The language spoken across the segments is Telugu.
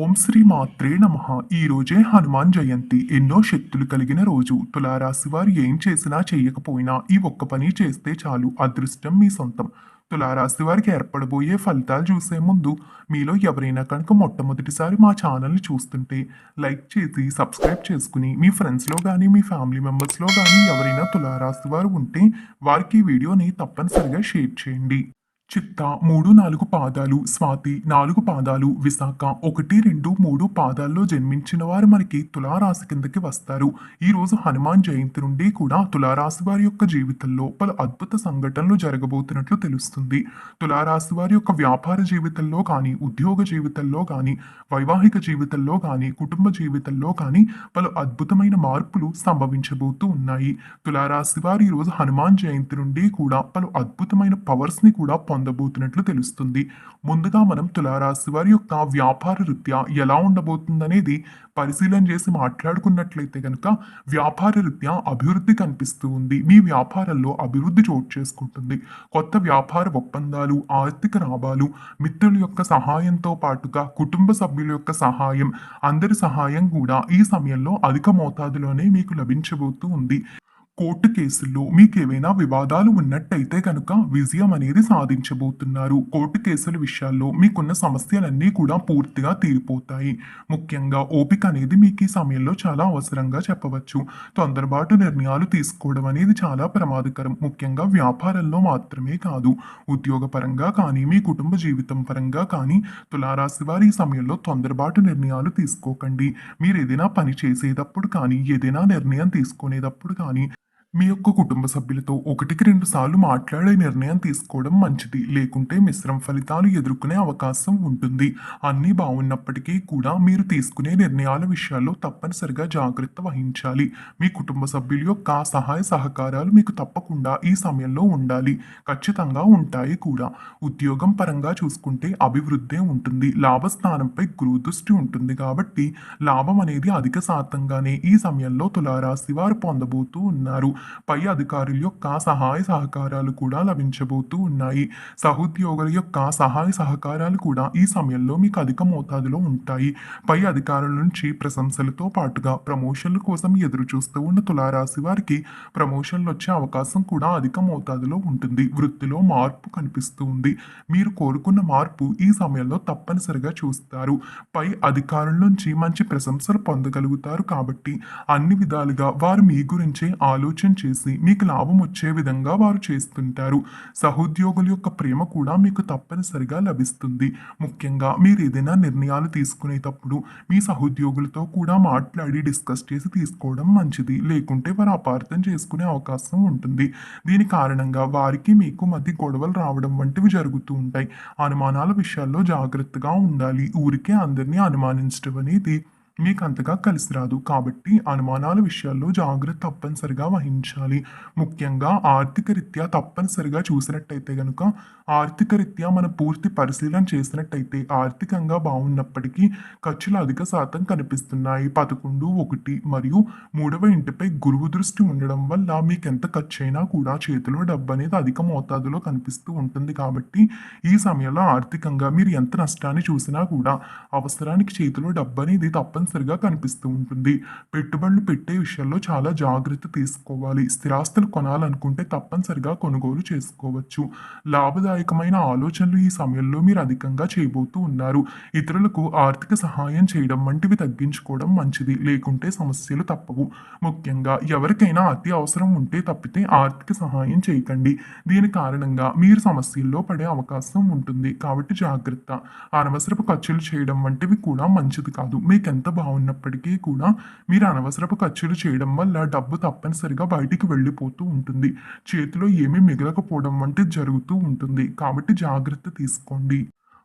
ఓం శ్రీ మాత్రే నమ. ఈరోజే హనుమాన్ జయంతి. ఎన్నో శక్తులు కలిగిన రోజు. తులారాశి వారు ఏం చేసినా చేయకపోయినా ఈ ఒక్క పని చేస్తే చాలు. అదృష్టం మీ సొంతం. తులారాశి వారికి ఏర్పడబోయే ఫలితాలు చూసే ముందు మీలో ఎవరైనా కనుక మొట్టమొదటిసారి మా ఛానల్ని చూస్తుంటే లైక్ చేసి సబ్స్క్రైబ్ చేసుకుని మీ ఫ్రెండ్స్లో కానీ మీ ఫ్యామిలీ మెంబర్స్లో కానీ ఎవరైనా తులారాశి వారు ఉంటే వారికి ఈ వీడియోని తప్పనిసరిగా షేర్ చేయండి. చిత్త మూడు నాలుగు పాదాలు స్వాతి నాలుగు పాదాలు విశాఖ ఒకటి రెండు మూడు పాదాల్లో జన్మించిన వారు మనకి తులారాశి కిందకి వస్తారు. ఈరోజు హనుమాన్ జయంతి నుండి కూడా తులారాశి వారి యొక్క జీవితంలో పలు అద్భుత సంఘటనలు జరగబోతున్నట్లు తెలుస్తుంది. తులారాశి వారి యొక్క వ్యాపార జీవితంలో కానీ ఉద్యోగ జీవితంలో కానీ వైవాహిక జీవితంలో కానీ కుటుంబ జీవితంలో కానీ పలు అద్భుతమైన మార్పులు సంభవించబోతూ ఉన్నాయి. తులారాశి వారు ఈరోజు హనుమాన్ జయంతి నుండి కూడా పలు అద్భుతమైన పవర్స్ని కూడా పొంది పొందబోతున్నట్లు తెలుస్తుంది. ముందుగా మనం తులారాశి వారి యొక్క వ్యాపార రీత్యా ఎలా ఉండబోతుందనేది పరిశీలన చేసి మాట్లాడుకున్నట్లయితే కనుక వ్యాపార రీత్యా అభివృద్ధి కనిపిస్తూ ఉంది. మీ వ్యాపారంలో అభివృద్ధి చోటు చేసుకుంటుంది. కొత్త వ్యాపార ఒప్పందాలు ఆర్థిక లాభాలు మిత్రుల యొక్క సహాయంతో పాటుగా కుటుంబ సభ్యుల యొక్క సహాయం అందరి సహాయం కూడా ఈ సమయంలో అధిక మోతాదులోనే మీకు లభించబోతూ ఉంది. కోర్టు కేసుల్లో మీకు ఏవైనా వివాదాలు ఉన్నట్టయితే కనుక విజయం అనేది సాధించబోతున్నారు. కోర్టు కేసుల విషయాల్లో మీకున్న సమస్యలన్నీ కూడా పూర్తిగా తీరిపోతాయి. ముఖ్యంగా ఓపిక అనేది మీకు ఈ సమయంలో చాలా అవసరంగా చెప్పవచ్చు. తొందరపాటు నిర్ణయాలు తీసుకోవడం అనేది చాలా ప్రమాదకరం. ముఖ్యంగా వ్యాపారంలో మాత్రమే కాదు ఉద్యోగపరంగా కానీ మీ కుటుంబ జీవితం పరంగా కానీ తులారాశి వారి ఈ సమయంలో తొందరపాటు నిర్ణయాలు తీసుకోకండి. మీరు ఏదైనా పని చేసేటప్పుడు కానీ ఏదైనా నిర్ణయం తీసుకునేటప్పుడు కానీ మీ యొక్క కుటుంబ సభ్యులతో ఒకటికి రెండు సార్లు మాట్లాడే నిర్ణయం తీసుకోవడం మంచిది. లేకుంటే మిశ్రమ ఫలితాలు ఎదుర్కొనే అవకాశం ఉంటుంది. అన్నీ బాగున్నప్పటికీ కూడా మీరు తీసుకునే నిర్ణయాల విషయాల్లో తప్పనిసరిగా జాగ్రత్త వహించాలి. మీ కుటుంబ సభ్యుల యొక్క సహాయ సహకారాలు మీకు తప్పకుండా ఈ సమయంలో ఉండాలి. ఖచ్చితంగా ఉంటాయి కూడా. ఉద్యోగం పరంగా చూసుకుంటే అభివృద్ధి ఉంటుంది. లాభస్థానంపై గురు దృష్టి ఉంటుంది కాబట్టి లాభం అనేది అధిక శాతంగానే ఈ సమయంలో తులారాశి వారు పొందబోతూ ఉన్నారు. పై అధికారుల యొక్క సహాయ సహకారాలు కూడా లభించబోతూ ఉన్నాయి. సహోద్యోగుల యొక్క సహాయ సహకారాలు కూడా ఈ సమయంలో మీకు అధిక మోతాదులో ఉంటాయి. పై అధికారుల నుంచి ప్రశంసలతో పాటుగా ప్రమోషన్ల కోసం ఎదురు చూస్తూ ఉన్న తులారాశి వారికి ప్రమోషన్లు వచ్చే అవకాశం కూడా అధిక మోతాదులో ఉంటుంది. వృత్తిలో మార్పు కనిపిస్తూ ఉంది. మీరు కోరుకున్న మార్పు ఈ సమయంలో తప్పనిసరిగా చూస్తారు. పై అధికారుల నుంచి మంచి ప్రశంసలు పొందగలుగుతారు కాబట్టి అన్ని విధాలుగా వారు మీ గురించే ఆలోచన చేసి మీకు లాభం వచ్చే విధంగా వారు చేస్తుంటారు. సహోద్యోగుల యొక్క ప్రేమ కూడా మీకు తప్పనిసరిగా లభిస్తుంది. ముఖ్యంగా మీరు ఏదైనా నిర్ణయాలు తీసుకునేటప్పుడు మీ సహోద్యోగులతో కూడా మాట్లాడి డిస్కస్ చేసి తీసుకోవడం మంచిది. లేకుంటే వారు అపార్థం చేసుకునే అవకాశం ఉంటుంది. దీని కారణంగా వారికి మీకు మధ్య గొడవలు రావడం వంటివి జరుగుతూ ఉంటాయి. అనుమానాల విషయాల్లో జాగ్రత్తగా ఉండాలి. ఊరికే అందరినీ అనుమానించడం అనేది మీకు అంతగా కలిసి రాదు. కాబట్టి అనుమానాల విషయాల్లో జాగ్రత్త తప్పనిసరిగా వహించాలి. ముఖ్యంగా ఆర్థిక రీత్యా తప్పనిసరిగా చూసినట్టయితే కనుక ఆర్థిక రీత్యా మన పూర్తి పరిశీలన చేసినట్టయితే ఆర్థికంగా బాగున్నప్పటికీ ఖర్చులు అధిక శాతం కనిపిస్తున్నాయి. పదకొండు ఒకటి మరియు మూడవ ఇంటిపై గురువు దృష్టి ఉండడం వల్ల మీకు ఎంత ఖర్చు అయినా కూడా చేతిలో డబ్బు అనేది అధిక మోతాదులో కనిపిస్తూ ఉంటుంది. కాబట్టి ఈ సమయంలో ఆర్థికంగా మీరు ఎంత నష్టాన్ని చూసినా కూడా అవసరానికి చేతిలో డబ్బు అనేది తప్పని తప్పనిసరిగా కనిపిస్తూ ఉంటుంది. పెట్టుబడులు పెట్టే విషయంలో చాలా జాగ్రత్త తీసుకోవాలి. స్థిరాస్తులు కొనాలనుకుంటే తప్పనిసరిగా కొనుగోలు చేసుకోవచ్చు. లాభదాయకమైన ఆలోచనలు ఈ సమయంలో మీరు అధికంగా చేయబోతూ ఉన్నారు. ఇతరులకు ఆర్థిక సహాయం చేయడం వంటివి తగ్గించుకోవడం మంచిది. లేకుంటే సమస్యలు తప్పవు. ముఖ్యంగా ఎవరికైనా అతి అవసరం ఉంటే తప్పితే ఆర్థిక సహాయం చేయకండి. దీని కారణంగా మీరు సమస్యల్లో పడే అవకాశం ఉంటుంది. కాబట్టి జాగ్రత్త. అనవసరపు ఖర్చులు చేయడం వంటివి కూడా మంచిది కాదు. మీకు ఎంత బాగున్నప్పటికీ కూడా మీరు అనవసరపు ఖర్చులు చేయడం వల్ల డబ్బు తప్పనిసరిగా బయటికి వెళ్ళిపోతూ ఉంటుంది. చేతిలో ఏమీ మిగలకపోవడం వంటి జరుగుతూ ఉంటుంది. కాబట్టి జాగ్రత్త తీసుకోండి.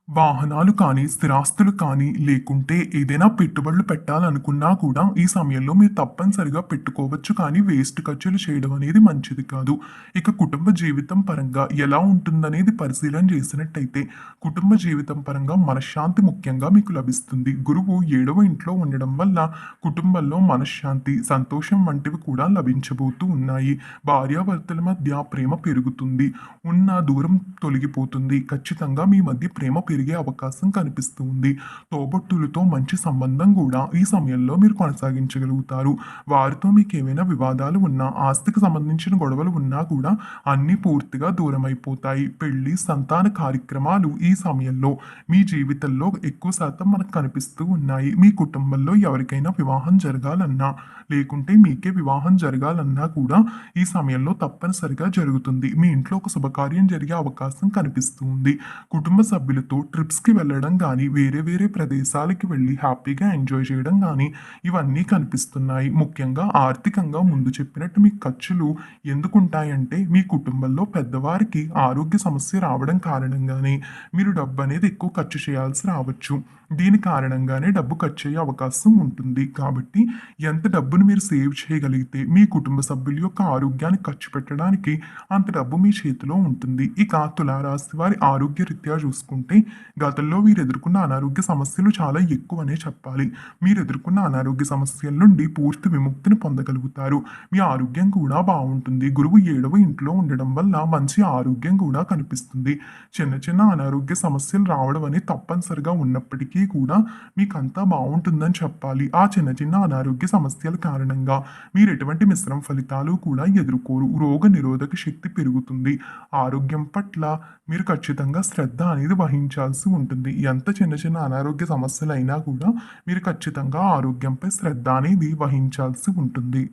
వాహనాలు కానీ స్థిరాస్తులు కానీ లేకుంటే ఏదైనా పెట్టుబడులు పెట్టాలనుకున్నా కూడా ఈ సమయంలో మీరు తప్పనిసరిగా పెట్టుకోవచ్చు కానీ వేస్ట్ ఖర్చులు చేయడం అనేది మంచిది కాదు. ఇక కుటుంబ జీవితం పరంగా ఎలా ఉంటుందనేది పరిశీలన చేసినట్టయితే కుటుంబ జీవితం పరంగా మనశ్శాంతి ముఖ్యంగా మీకు లభిస్తుంది. గురువు ఏడవ ఇంట్లో ఉండడం వల్ల కుటుంబంలో మనశ్శాంతి సంతోషం వంటివి కూడా లభించబోతూ ఉన్నాయి. భార్యాభర్తల మధ్య ప్రేమ పెరుగుతుంది. ఉన్న దూరం తొలగిపోతుంది. ఖచ్చితంగా మీ మధ్య ప్రేమ పెరుగుతుంది. పెరిగే అవకాశం కనిపిస్తుంది. తోబట్టులతో మంచి సంబంధం కూడా ఈ సమయంలో మీరు కొనసాగించగలుగుతారు. వారితో మీకు ఏమైనా వివాదాలు ఉన్నా ఆస్తికి సంబంధించిన గొడవలు ఉన్నా కూడా అన్నీ పూర్తిగా దూరం అయిపోతాయి పెళ్ళి సంతాన కార్యక్రమాలు ఈ సమయంలో మీ జీవితంలో ఎక్కువ శాతం మనకు కనిపిస్తూ ఉన్నాయి. మీ కుటుంబంలో ఎవరికైనా వివాహం జరగాలన్నా లేకుంటే మీకే వివాహం జరగాలన్నా కూడా ఈ సమయంలో తప్పనిసరిగా జరుగుతుంది. మీ ఇంట్లో ఒక శుభకార్యం జరిగే అవకాశం కనిపిస్తుంది కుటుంబ సభ్యులతో ట్రిప్స్కి వెళ్ళడం కానీ వేరే వేరే ప్రదేశాలకి వెళ్ళి హ్యాపీగా ఎంజాయ్ చేయడం కానీ ఇవన్నీ కనిపిస్తున్నాయి. ముఖ్యంగా ఆర్థికంగా ముందు చెప్పినట్టు మీ ఖర్చులు ఎందుకుంటాయంటే మీ కుటుంబంలో పెద్దవారికి ఆరోగ్య సమస్య రావడం కారణంగానే మీరు డబ్బు అనేది ఎక్కువ ఖర్చు చేయాల్సి రావచ్చు. దీని కారణంగానే డబ్బు ఖర్చు అయ్యే అవకాశం ఉంటుంది. కాబట్టి ఎంత డబ్బును మీరు సేవ్ చేయగలిగితే మీ కుటుంబ సభ్యుల యొక్క ఆరోగ్యాన్ని ఖర్చు పెట్టడానికి అంత డబ్బు మీ చేతిలో ఉంటుంది. ఇక తులారాశి వారి ఆరోగ్య రీత్యా చూసుకుంటే గతంలో మీరు ఎదుర్కొన్న అనారోగ్య సమస్యలు చాలా ఎక్కువనే చెప్పాలి. మీరు ఎదుర్కొన్న అనారోగ్య సమస్యల నుండి పూర్తి విముక్తిని పొందగలుగుతారు. మీ ఆరోగ్యం కూడా బాగుంటుంది. గురువు ఏడవ ఇంట్లో ఉండడం వల్ల మంచి ఆరోగ్యం కూడా కనిపిస్తుంది. చిన్న చిన్న అనారోగ్య సమస్యలు రావడం అనేది తప్పనిసరిగా ఉన్నప్పటికీ కూడా మీకు బాగుంటుందని చెప్పాలి. ఆ చిన్న చిన్న అనారోగ్య సమస్యల కారణంగా మీరు ఎటువంటి మిశ్రమ ఫలితాలు కూడా ఎదుర్కోరు. రోగ నిరోధక శక్తి పెరుగుతుంది. ఆరోగ్యం పట్ల మీరు ఖచ్చితంగా శ్రద్ధ అనేది వహించాలి. వహించాల్సి ఉంటుంది. ఎంత చిన్న చిన్న అనారోగ్య సమస్యలు అయినా కూడా మీరు ఖచ్చితంగా ఆరోగ్యంపై శ్రద్ధ అనేది వహించాల్సి ఉంటుంది.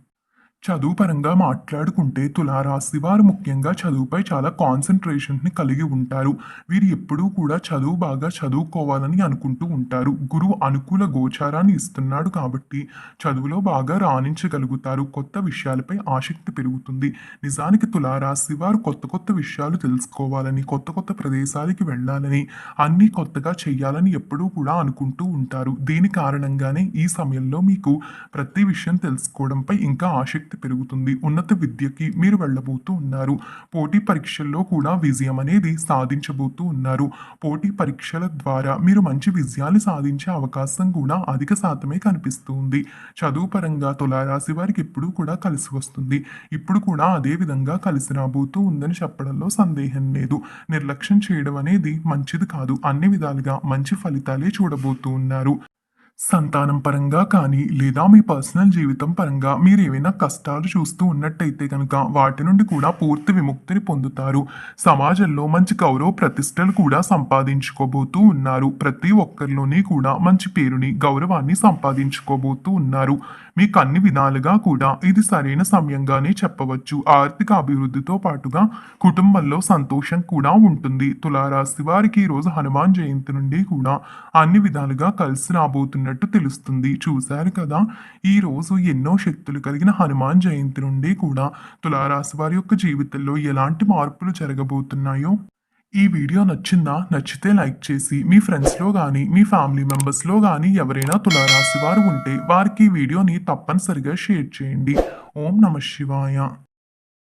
చదువు పరంగా మాట్లాడుకుంటే తులారాశి వారు ముఖ్యంగా చదువుపై చాలా కాన్సన్ట్రేషన్ని కలిగి ఉంటారు. వీరు ఎప్పుడూ కూడా చదువు బాగా చదువుకోవాలని అనుకుంటూ ఉంటారు. గురువు అనుకూల గోచారాన్ని ఇస్తున్నాడు కాబట్టి చదువులో బాగా రాణించగలుగుతారు. కొత్త విషయాలపై ఆసక్తి పెరుగుతుంది. నిజానికి తులారాశి వారు కొత్త కొత్త విషయాలు తెలుసుకోవాలని కొత్త కొత్త ప్రదేశాలకి వెళ్ళాలని అన్నీ కొత్తగా చేయాలని ఎప్పుడూ కూడా అనుకుంటూ ఉంటారు. దీని కారణంగానే ఈ సమయంలో మీకు ప్రతి విషయం తెలుసుకోవడంపై ఇంకా ఆసక్తి పెరుగుతుంది. ఉన్నత విద్యకి మీరు వెళ్ళబోతూ ఉన్నారు. పోటీ పరీక్షల్లో కూడా విజయం అనేది సాధించబోతూ ఉన్నారు. పోటీ పరీక్షల ద్వారా మీరు మంచి విజయాన్ని సాధించే అవకాశం కూడా అధిక శాతమే కనిపిస్తుంది. చదువు పరంగా తులారాశి వారికి ఎప్పుడూ కూడా కలిసి వస్తుంది. ఇప్పుడు కూడా అదే విధంగా కలిసి రాబోతూ ఉందని చెప్పడంలో సందేహం లేదు. నిర్లక్ష్యం చేయడం అనేది మంచిది కాదు. అన్ని విధాలుగా మంచి ఫలితాలే చూడబోతూ ఉన్నారు. సంతానం పరంగా కానీ లేదా మీ పర్సనల్ జీవితం పరంగా మీరు ఏవైనా కష్టాలు చూస్తూ ఉన్నట్టయితే కనుక వాటి నుండి కూడా పూర్తి విముక్తిని పొందుతారు. సమాజంలో మంచి గౌరవ ప్రతిష్టలు కూడా సంపాదించుకోబోతూ ఉన్నారు. ప్రతి ఒక్కరిలోని కూడా మంచి పేరుని గౌరవాన్ని సంపాదించుకోబోతూ ఉన్నారు. మీకు అన్ని విధాలుగా కూడా ఇది సరైన సమయంగానే చెప్పవచ్చు. ఆర్థిక అభివృద్ధితో పాటుగా కుటుంబంలో సంతోషం కూడా ఉంటుంది. తులారాశి వారికి ఈరోజు రోజు హనుమాన్ జయంతి నుండి కూడా అన్ని విధాలుగా కలిసి ఉన్నట్టు తెలుస్తుంది. చూశారు కదా? ఈ రోజు ఎన్నో శక్తులు కలిగిన హనుమాన్ జయంతి నుండి కూడా తులారాశి వారి యొక్క జీవితంలో ఎలాంటి మార్పులు జరగబోతున్నాయో? ఈ వీడియో నచ్చిందా? నచ్చితే లైక్ చేసి మీ ఫ్రెండ్స్లో కానీ మీ ఫ్యామిలీ మెంబర్స్లో కానీ ఎవరైనా తులారాశి వారు ఉంటే వారికి ఈ వీడియోని తప్పనిసరిగా షేర్ చేయండి. ఓం నమ శివాయ.